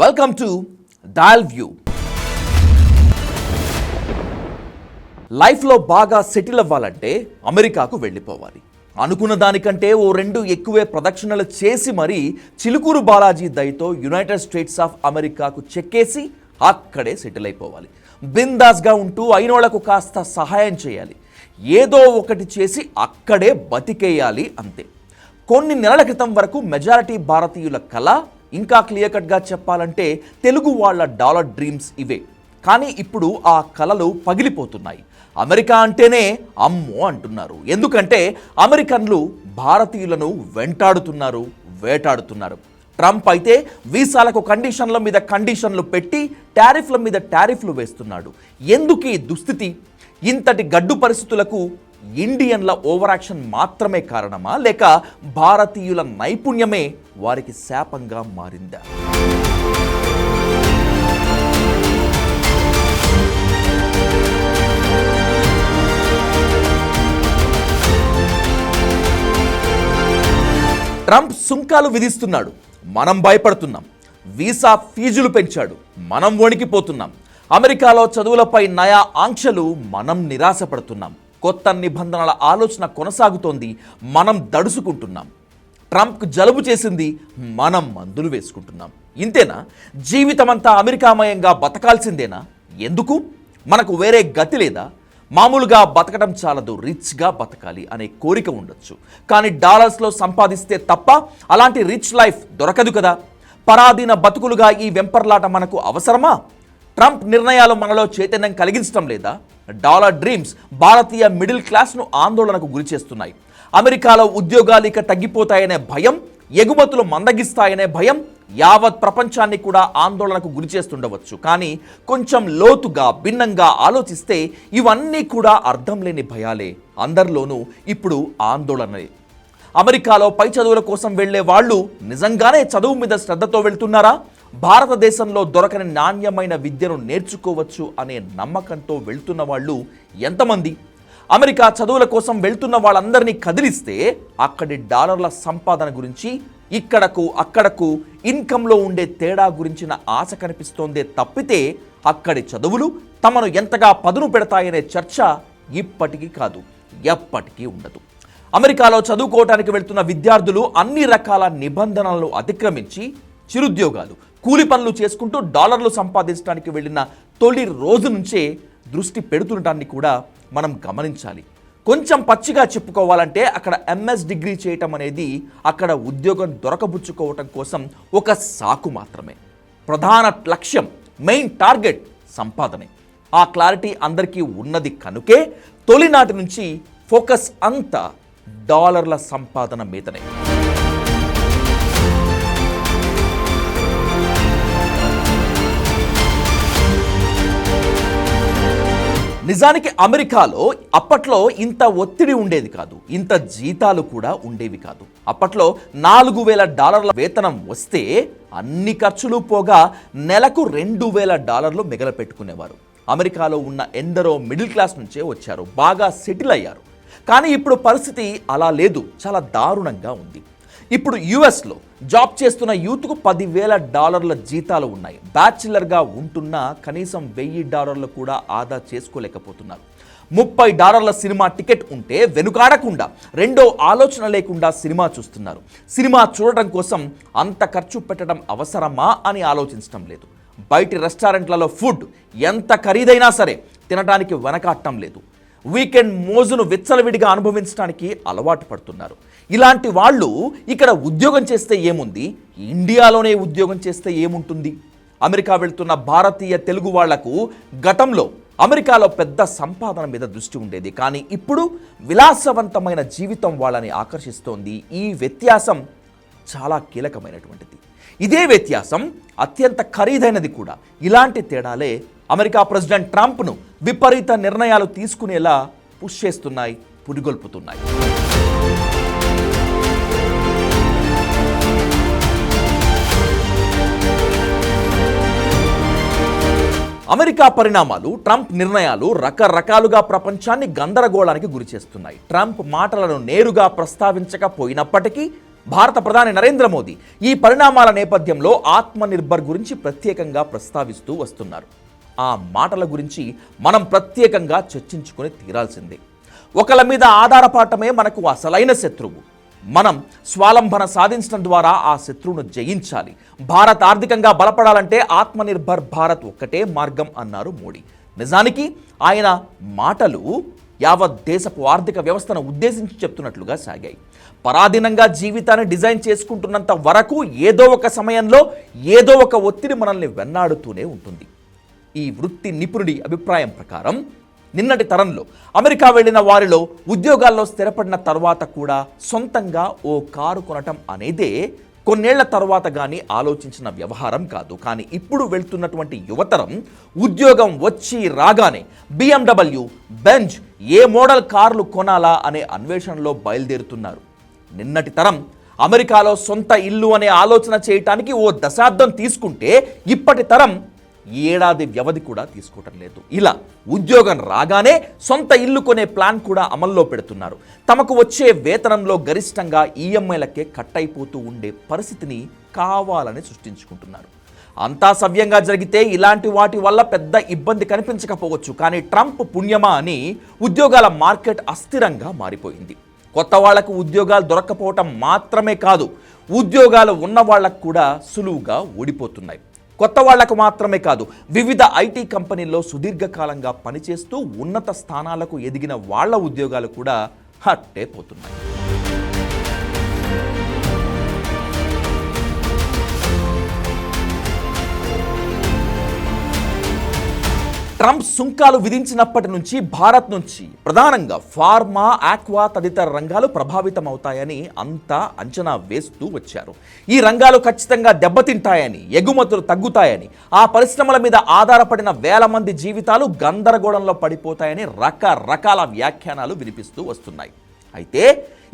Welcome to doll view లైఫ్లో బాగా settle అవ్వాలంటే అమెరికాకు వెళ్ళిపోవాలి. అనుకున్న దానికంటే ఓ రెండు ఎక్కువే ప్రదక్షిణలు చేసి మరీ చిలుకూరు బాలాజీ దయతో యునైటెడ్ స్టేట్స్ ఆఫ్ అమెరికాకు చెక్కేసి అక్కడే సెటిల్ అయిపోవాలి. బిందాస్గా ఉంటూ అయినోళ్ళకు కాస్త సహాయం చేయాలి. ఏదో ఒకటి చేసి అక్కడే బతికేయాలి అంతే. కొన్ని నెలల క్రితం వరకు మెజారిటీ భారతీయుల కళ ఇంకా క్లియర్ కట్గా చెప్పాలంటే తెలుగు వాళ్ళ డాలర్ డ్రీమ్స్ ఇవే. కానీ ఇప్పుడు ఆ కళలు పగిలిపోతున్నాయి. అమెరికా అంటేనే అమ్మో అంటున్నారు. ఎందుకంటే అమెరికన్లు భారతీయులను వెంటాడుతున్నారు వేటాడుతున్నారు. ట్రంప్ అయితే వీసాలకు కండిషన్ల మీద కండిషన్లు పెట్టి టారిఫ్ల మీద టారిఫ్లు వేస్తున్నాడు. ఎందుకు ఈ దుస్థితి? ఇంతటి గడ్డు పరిస్థితులకు ఇండియన్ల ఓవరాక్షన్ మాత్రమే కారణమా? లేక భారతీయుల నైపుణ్యమే వారికి శాపంగా మారిందా? ట్రంప్ సుంకాలు విధిస్తున్నాడు. మనం భయపడుతున్నాం. వీసా ఫీజులు పెంచాడు. మనం వణికిపోతున్నాం. అమెరికాలో చదువులపై నయా ఆంక్షలు మనం నిరాశపడుతున్నాం. కొత్త నిబంధనల ఆలోచన కొనసాగుతోంది. మనం దడుసుకుంటున్నాం. ట్రంప్కు జలుబు చేసింది మనం మందులు వేసుకుంటున్నాం. ఇంతేనా? జీవితమంతా అమెరికామయంగా బతకాల్సిందేనా? ఎందుకు? మనకు వేరే గతి లేదా? మామూలుగా బతకడం చాలదు రిచ్గా బతకాలి అనే కోరిక ఉండొచ్చు. కానీ డాలర్స్లో సంపాదిస్తే తప్ప అలాంటి రిచ్ లైఫ్ దొరకదు కదా. పరాధీన బతుకులుగా ఈ వెంపర్లాట మనకు అవసరమా? ట్రంప్ నిర్ణయాలు మనలో చైతన్యం కలిగించడం లేదా? డాలర్ డ్రీమ్స్ భారతీయ మిడిల్ క్లాస్ను ఆందోళనకు గురి చేస్తున్నాయి అమెరికాలో ఉద్యోగాలు ఇక తగ్గిపోతాయనే భయం ఎగుమతులు మందగిస్తాయనే భయం యావత్ ప్రపంచాన్ని కూడా ఆందోళనకు గురి చేస్తుండవచ్చు. కానీ కొంచెం లోతుగా భిన్నంగా ఆలోచిస్తే ఇవన్నీ కూడా అర్థం లేని భయాలే. అందరిలోనూ ఇప్పుడు ఆందోళనలే. అమెరికాలో పై చదువుల కోసం వెళ్ళే వాళ్ళు నిజంగానే చదువు మీద శ్రద్ధతో వెళ్తున్నారా? భారతదేశంలో దొరకని నాణ్యమైన విద్యను నేర్చుకోవచ్చు అనే నమ్మకంతో వెళ్తున్న వాళ్ళు ఎంతమంది? అమెరికా చదువుల కోసం వెళ్తున్న వాళ్ళందరినీ కదిలిస్తే అక్కడి డాలర్ల సంపాదన గురించి ఇక్కడకు అక్కడకు ఇన్కంలో ఉండే తేడా గురించిన ఆశ కనిపిస్తోందే తప్పితే అక్కడి చదువులు తమను ఎంతగా పదును పెడతాయనే చర్చ ఇప్పటికీ కాదు ఎప్పటికీ ఉండదు. అమెరికాలో చదువుకోవటానికి వెళ్తున్న విద్యార్థులు అన్ని రకాల నిబంధనలను అతిక్రమించి చిరుద్యోగాలు కూలి పనులు చేసుకుంటూ డాలర్లు సంపాదించడానికి వెళ్ళిన తొలి రోజు నుంచే దృష్టి పెడుతుండటాన్ని కూడా మనం గమనించాలి. కొంచెం పచ్చిగా చెప్పుకోవాలంటే అక్కడ ఎంఎస్ డిగ్రీ చేయటం అనేది అక్కడ ఉద్యోగం దొరకబుచ్చుకోవటం కోసం ఒక సాకు మాత్రమే. ప్రధాన లక్ష్యం మెయిన్ టార్గెట్ సంపాదనే. ఆ క్లారిటీ అందరికీ ఉన్నది కనుకే తొలినాటి నుంచి ఫోకస్ అంతా డాలర్ల సంపాదన మీదనే. నిజానికి అమెరికాలో అప్పట్లో ఇంత ఒత్తిడి ఉండేది కాదు. ఇంత జీతాలు కూడా ఉండేవి కాదు. అప్పట్లో నాలుగు వేల డాలర్ల వేతనం వస్తే అన్ని ఖర్చులు పోగా నెలకు రెండు వేల డాలర్లు మిగలపెట్టుకునేవారు. అమెరికాలో ఉన్న ఎందరో మిడిల్ క్లాస్ నుంచే వచ్చారు. బాగా సెటిల్ అయ్యారు. కానీ ఇప్పుడు పరిస్థితి అలా లేదు. చాలా దారుణంగా ఉంది. ఇప్పుడు యుఎస్లో జాబ్ చేస్తున్న యూత్కు పదివేల డాలర్ల జీతాలు ఉన్నాయి. బ్యాచిలర్గా ఉంటున్నా కనీసం వెయ్యి డాలర్లు కూడా ఆదా చేసుకోలేకపోతున్నారు. ముప్పై డాలర్ల సినిమా టికెట్ ఉంటే వెనుకాడకుండా రెండో ఆలోచన లేకుండా సినిమా చూస్తున్నారు. సినిమా చూడటం కోసం అంత ఖర్చు పెట్టడం అవసరమా అని ఆలోచించడం లేదు. బయటి రెస్టారెంట్లలో ఫుడ్ ఎంత ఖరీదైనా సరే తినడానికి వెనకాడటం లేదు. వీకెండ్ మోజును విచ్చలవిడిగా అనుభవించడానికి అలవాటు పడుతున్నారు. ఇలాంటి వాళ్ళు ఇక్కడ ఉద్యోగం చేస్తే ఏముంది? ఇండియాలోనే ఉద్యోగం చేస్తే ఏముంటుంది? అమెరికా వెళ్తున్న భారతీయ తెలుగు వాళ్ళకు గతంలో అమెరికాలో పెద్ద సంపాదన మీద దృష్టి ఉండేది. కానీ ఇప్పుడు విలాసవంతమైన జీవితం వాళ్ళని ఆకర్షిస్తోంది. ఈ వ్యత్యాసం చాలా కీలకమైనటువంటిది. ఇదే వ్యత్యాసం అత్యంత ఖరీదైనది కూడా. ఇలాంటి తేడాలే అమెరికా ప్రెసిడెంట్ ట్రంప్ను విపరీత నిర్ణయాలు తీసుకునేలా పుష్ చేస్తున్నాయి పురిగొల్పుతున్నాయి. అమెరికా పరిణామాలు ట్రంప్ నిర్ణయాలు రకరకాలుగా ప్రపంచాన్ని గందరగోళానికి గురిచేస్తున్నాయి ట్రంప్ మాటలను నేరుగా ప్రస్తావించకపోయినప్పటికీ భారత ప్రధాని నరేంద్ర మోదీ ఈ పరిణామాల నేపథ్యంలో ఆత్మనిర్భర్ గురించి ప్రత్యేకంగా ప్రస్తావిస్తూ వస్తున్నారు. ఆ మాటల గురించి మనం ప్రత్యేకంగా చర్చించుకొని తీరాల్సిందే. ఒకళ్ళ మీద ఆధారపడటమే మనకు అసలైన శత్రువు. మనం స్వాలంబన సాధించడం ద్వారా ఆ శత్రువును జయించాలి. భారత్ ఆర్థికంగా బలపడాలంటే ఆత్మనిర్భర్ భారత్ ఒక్కటే మార్గం అన్నారు మోడీ. నిజానికి ఆయన మాటలు యావత్ దేశపు ఆర్థిక వ్యవస్థను ఉద్దేశించి చెప్తున్నట్లుగా సాగాయి. పరాధీనంగా జీవితాన్ని డిజైన్ చేసుకుంటున్నంత వరకు ఏదో ఒక సమయంలో ఏదో ఒక ఒత్తిడి మనల్ని వెన్నాడుతూనే ఉంటుంది. ఈ వృత్తి నిపుణుడి అభిప్రాయం ప్రకారం నిన్నటి తరంలో అమెరికా వెళ్ళిన వారిలో ఉద్యోగాల్లో స్థిరపడిన తర్వాత కూడా సొంతంగా ఓ కారు కొనటం అనేదే కొన్నేళ్ళ తర్వాత కానీ ఆలోచించిన వ్యవహారం కాదు. కానీ ఇప్పుడు వెళ్తున్నటువంటి యువతరం ఉద్యోగం వచ్చి రాగానే బిఎండబ్ల్యూ బెంజ్ ఏ మోడల్ కార్లు కొనాలా అనే అన్వేషణలో బయలుదేరుతున్నారు. నిన్నటి తరం అమెరికాలో సొంత ఇల్లు అనే ఆలోచన చేయటానికి ఓ దశాబ్దం తీసుకుంటే ఇప్పటి తరం ఏడాది వ్యవధి కూడా తీసుకోవటం లేదు. ఇలా ఉద్యోగం రాగానే సొంత ఇల్లు కొనే ప్లాన్ కూడా అమల్లో పెడుతున్నారు. తమకు వచ్చే వేతనంలో గరిష్టంగా ఈఎంఐలకే కట్ అయిపోతూ ఉండే పరిస్థితిని కావాలని సృష్టించుకుంటున్నారు. అంతా సవ్యంగా జరిగితే ఇలాంటి వాటి వల్ల పెద్ద ఇబ్బంది కనిపించకపోవచ్చు. కానీ ట్రంప్ పుణ్యమా అని ఉద్యోగాల మార్కెట్ అస్థిరంగా మారిపోయింది. కొత్త వాళ్ళకు ఉద్యోగాలు దొరక్కపోవటం మాత్రమే కాదు ఉద్యోగాలు ఉన్న వాళ్ళకు కూడా సులువుగా ఓడిపోతున్నాయి. కొత్త వాళ్ళకు మాత్రమే కాదు వివిధ ఐటీ కంపెనీల్లో సుదీర్ఘకాలంగా పనిచేస్తూ ఉన్నత స్థానాలకు ఎదిగిన వాళ్ళ ఉద్యోగాలు కూడా హట్టే పోతున్నాయి. ట్రంప్ సుంకాలు విధించినప్పటి నుంచి భారత్ నుంచి ప్రధానంగా ఫార్మా ఆక్వా తదితర రంగాలు ప్రభావితం అవుతాయని అంతా అంచనా వేస్తూ వచ్చారు. ఈ రంగాలు ఖచ్చితంగా దెబ్బతింటాయని ఎగుమతులు తగ్గుతాయని ఆ పరిశ్రమల మీద ఆధారపడిన వేల మంది జీవితాలు గందరగోళంలో పడిపోతాయని రకరకాల వ్యాఖ్యానాలు వినిపిస్తూ వస్తున్నాయి. అయితే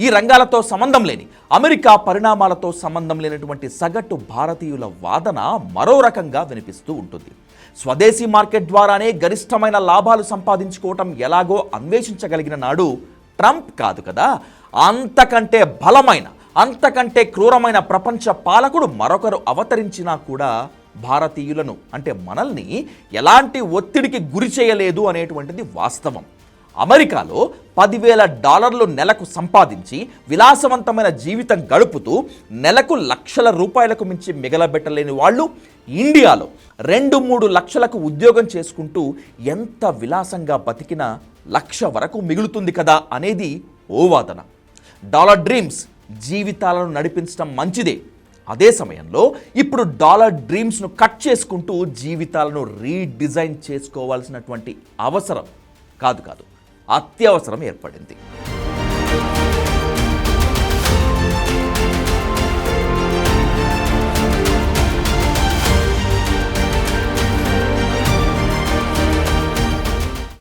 ఈ రంగాలతో సంబంధం లేని అమెరికా పరిణామాలతో సంబంధం లేనటువంటి సగటు భారతీయుల వాదన మరో రకంగా వినిపిస్తూ ఉంటుంది. స్వదేశీ మార్కెట్ ద్వారానే గరిష్టమైన లాభాలు సంపాదించుకోవటం ఎలాగో అన్వేషించగలిగిన నాడు ట్రంప్ కాదు కదా. అంతకంటే బలమైన అంతకంటే క్రూరమైన ప్రపంచ పాలకుడు మరొకరు అవతరించినా కూడా భారతీయులను అంటే మనల్ని ఎలాంటి ఒత్తిడికి గురి చేయలేదు అనేటువంటిది వాస్తవం. అమెరికాలో పదివేల డాలర్లు నెలకు సంపాదించి విలాసవంతమైన జీవితం గడుపుతూ నెలకు లక్షల రూపాయలకు మించి మిగలబెట్టలేని వాళ్ళు ఇండియాలో రెండు మూడు లక్షలకు ఉద్యోగం చేసుకుంటూ ఎంత విలాసంగా బతికినా లక్ష వరకు మిగులుతుంది కదా అనేది ఓ వాదన. డాలర్ డ్రీమ్స్ జీవితాలను నడిపించడం మంచిదే. అదే సమయంలో ఇప్పుడు డాలర్ డ్రీమ్స్ను కట్ చేసుకుంటూ జీవితాలను రీడిజైన్ చేసుకోవాల్సినటువంటి అవసరం కాదు కాదు అత్యవసరం ఏర్పడింది.